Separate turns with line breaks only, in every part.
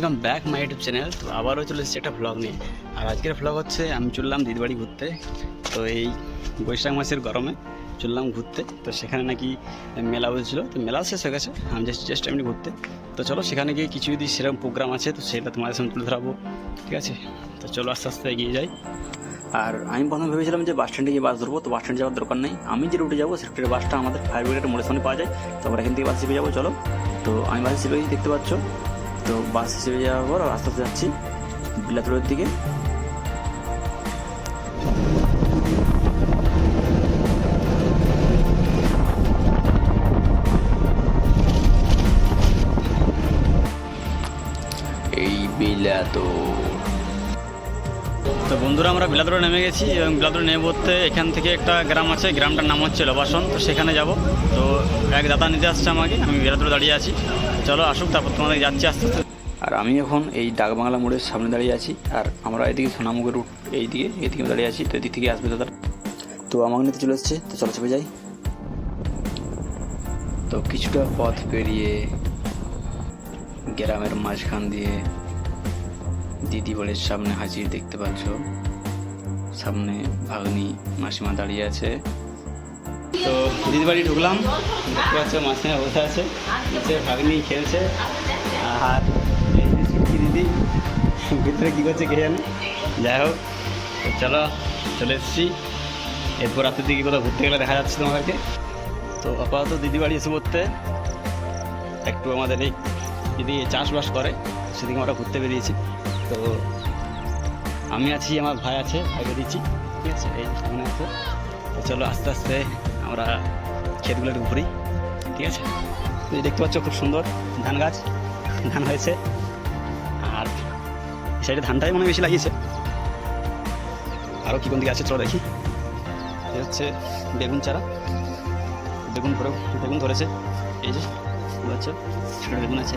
Welcome back my YouTube channel তো আবারও চলে এসেছি একটা ভ্লগ নিয়ে। আর আজকের ভ্লগ হচ্ছে, আমি চললাম দিদিবাড়ি ঘুরতে। তো এই বৈশাখ মাসের গরমে চললাম ঘুরতে। তো সেখানে নাকি মেলা বলছিল তো মেলা শেষ হয়ে গেছে। আমি জাস্ট জাস্ট এমনি ঘুরতে। তো চলো, সেখানে গিয়ে কিছু যদি সেরকম প্রোগ্রাম আছে, তো সেটা তোমাদের সামনে তুলে ধরাবো। ঠিক আছে? তো চলো, আস্তে আস্তে এগিয়ে যাই। আর আমি প্রথমে ভেবেছিলাম যে বাস স্ট্যান্ডে গিয়ে বাস ধরবো। তো বাস স্ট্যান্ড যাওয়ার দরকার নেই। আমি যে রুটে যাব সে রুটের বাসটা আমাদের ফায়ার ব্রিগেডের মোড়ের সামনে পাওয়া যায়। তো আমরা এখান থেকে বাস চেপে যাব, চলো। তো আমি বাসে চেপে দেখতে পাচ্ছ তো বাস চেপে যাওয়ার পর আস্তে আস্তে যাচ্ছি বিলাতুরের দিকে। এই বিলাতুর তো বন্ধুরা, আমরা বিলাদুরে নেমে গেছি এবং বিলাদুরে নেমে পড়তে এখান থেকে একটা গ্রাম আছে, গ্রামটার নাম হচ্ছে লবাসন, তো সেখানে যাব। তো এক দাদা নিতে আসছে আমাকে, আমি বিলাদুরে দাঁড়িয়ে আছি। চলো আসুক, তারপর তোমাদের যাচ্ছি আস্তে আস্তে। আর আমি এখন এই ডাকবাংলা মোড়ের সামনে দাঁড়িয়ে আছি, আর আমরা এদিকে সোনামুখের রুট এই দিকে এদিকে দাঁড়িয়ে আছি, তো এদিক থেকে আসবে দাদা। তো আমাকে নিতে চলে এসছে, তো চলো চেপে যাই। তো কিছুটা পথ পেরিয়ে গ্রামের মাঝখান দিয়ে দিদি বাড়ির সামনে হাজির দেখতে পাচ্ছ। সামনে ভাগ্নি মাসিমা দাঁড়িয়ে আছে। তো দিদি বাড়ি ঢুকলাম। দেখতে পাচ্ছ মাসিমা বসে আছে। নিচে ভাগ্নি খেলছে। আর দিদি? ভিতরে কী করছে জানে? যাই হোক চলো, চলে এসেছি। এরপর রাতের দিকে কোথাও ঘুরতে গেলে দেখা যাচ্ছে তোমাদেরকে। তো আপাতত দিদি বাড়ি এসে পড়তে একটু আমাদের এই যদি চাষবাস করে, সেদিকে আমরা ঘুরতে বেরিয়েছি। তো আমি আছি, আমার ভাই আছে, ভাইকে দিচ্ছি। ঠিক আছে, এই সামনে আছে। তো চলো আস্তে আস্তে আমরা ক্ষেতগুলো একটু ঘুরি ঠিক আছে? তো এই দেখতে পাচ্ছ, খুব সুন্দর ধান গাছ, ধান হয়েছে। আর সাইডে ধানটাই মনে বেশি লাগিয়েছে। আরও কী কোন দিকে আছে চলো দেখি। এই হচ্ছে বেগুন চারা। বেগুন ধরে বেগুন ধরেছে। এই যে ছোটো বেগুন আছে।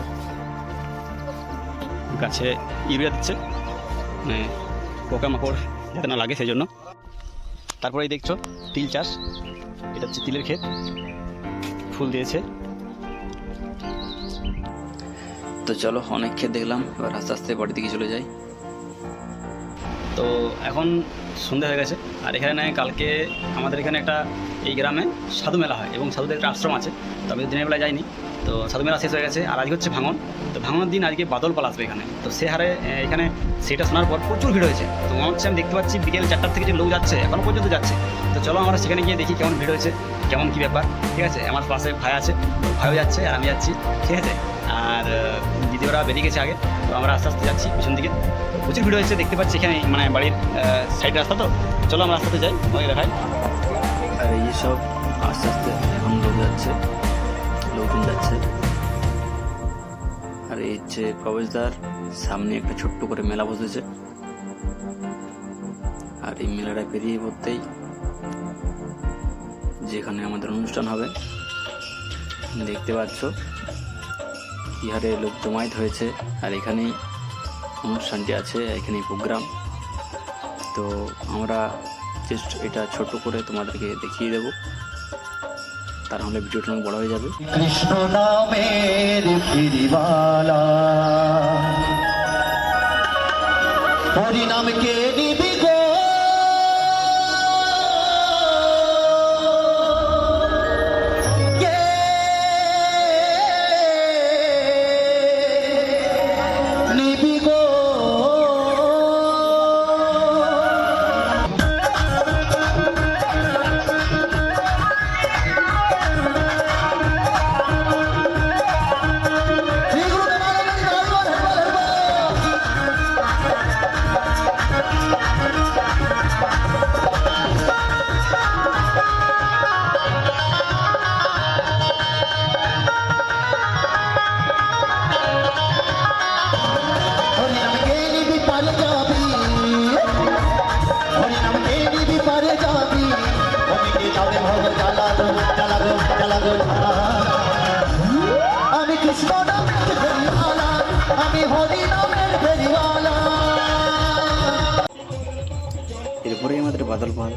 গাছে ইউরিয়া দিচ্ছে মানে পোকামাকড় যাতে না লাগে সেই জন্য। তারপরে এই দেখছ তিল চাষ এটা হচ্ছে তিলের ক্ষেত ফুল দিয়েছে। তো চলো অনেক ক্ষেত দেখলাম এবার আস্তে আস্তে বাড়ির দিকে চলে যাই। তো এখন সন্ধ্যা হয়ে গেছে আর এখানে কালকে আমাদের এখানে একটা এই গ্রামে সাধু মেলা হয় এবং সাধুদের একটা আশ্রম আছে তো আমি দিনের বেলা যাইনি। তো সাধু মেলা শেষ হয়ে গেছে। আর আজকে হচ্ছে ভাঙন। তো ভাঙনের দিন আজকে বাদল পাল আসবে এখানে। তো সে হারে এখানে সেটা শোনার পর প্রচুর ভিড় হয়েছে। তো মনে হচ্ছে আমি দেখতে পাচ্ছি বিকেল চারটার থেকে যে লোক যাচ্ছে এখনও পর্যন্ত যাচ্ছে। তো চলো আমরা সেখানে গিয়ে দেখি কেমন ভিড় হয়েছে, কেমন কী ব্যাপার। ঠিক আছে? আমার পাশে ভাই আছে ভাইও যাচ্ছে আর আমি যাচ্ছি। ঠিক আছে? আর দিদি ওরা বেরিয়ে গেছে আগে। তো আমরা আস্তে আস্তে যাচ্ছি পিছন দিকে। প্রচুর ভিড় হয়েছে, দেখতে পাচ্ছি এখানে মানে বাড়ির সাইড রাস্তা তো। চলো আমরা আস্তে যাই। ওই দেখাই আর এই সব আস্তে আস্তে এখন লোক যাচ্ছে। লোকজন যাচ্ছে। আর এই হচ্ছে প্রবেশদ্বার। সামনে একটা ছোট্ট করে মেলা বসেছে। আর এই মেলাটা পেরিয়ে পড়তেই যেখানে আমাদের অনুষ্ঠান হবে, দেখতে পাচ্ছ কি হারে লোক জমায়েত হয়েছে। আর এখানেই অনুষ্ঠানটি আছে, এখানেই প্রোগ্রাম। তো আমরা জাস্ট এটা ছোট করে তোমাদেরকে দেখিয়ে দেবো। তার হলে ভিডিওটা অনেক বড় হয়ে যাবে।
কৃষ্ণ নামের ফিরিবালা হরিনামকে আমি
এরপরেই আমাদের বাদল পাহাড়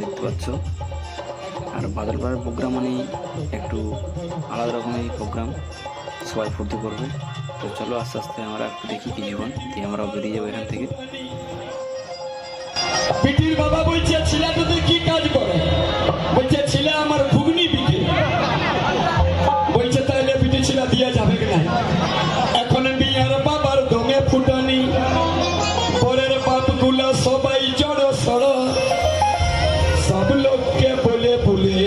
দেখতে পাচ্ছ। আর বাদল প্রোগ্রাম মানে একটু আলাদা রকমের প্রোগ্রাম সবাই ফুর্তি করবে। তো চলো আস্তে আস্তে আমরা একটু দেখি কি জীবন, দিয়ে আমরাও বেরিয়ে যাব এখান থেকে।
পিটির বাবা বলছে, ছেলা তোদের কি কাজ করে? বলছে, ছেলে, আমার ঘুগনি পিঠে বলছে তাহলে পিঠে ছেলে দিয়ে যাবে কি না এখন বিয়ার বাবার দমে ফুটানি, পরের বাপগুলা সবাই জড় সড়। সব লোককে বলে বলে,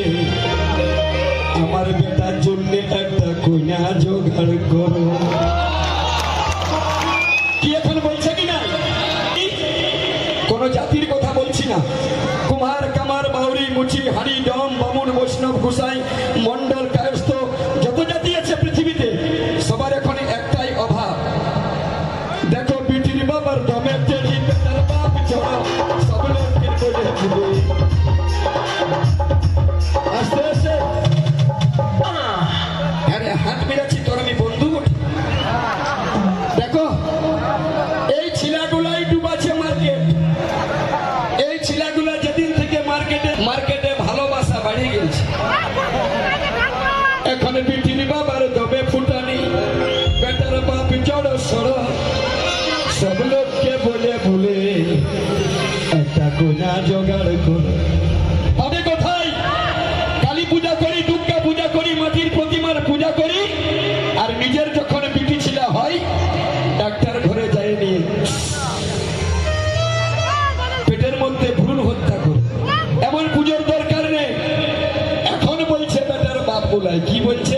আমার বেটার জন্য একটা কইনা জোগাড় করো। Gusay কালী পূজা করি মাটির আর নিজের যখন হয়, ডাক্তার ঘরে পেটের মধ্যে ভুল এমন পুজোর দরকার এখন বলছে বাপ কি বলছে?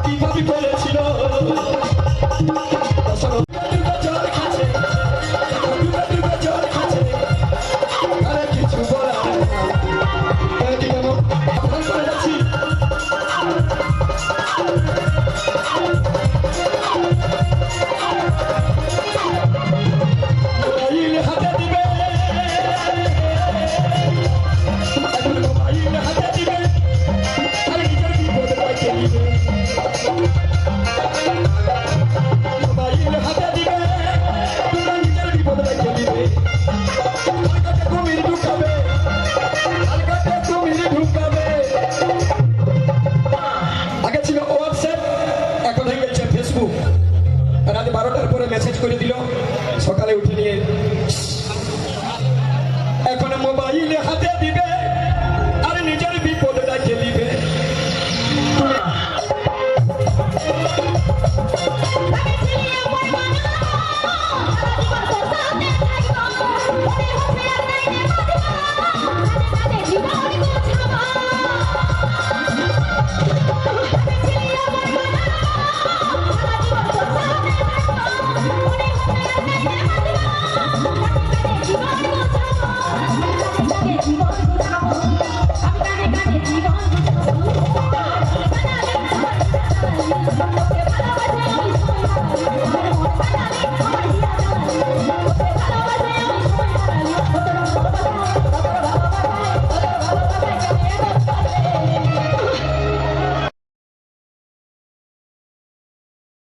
তারপরে মেসেজ করে দিল। সকালে উঠে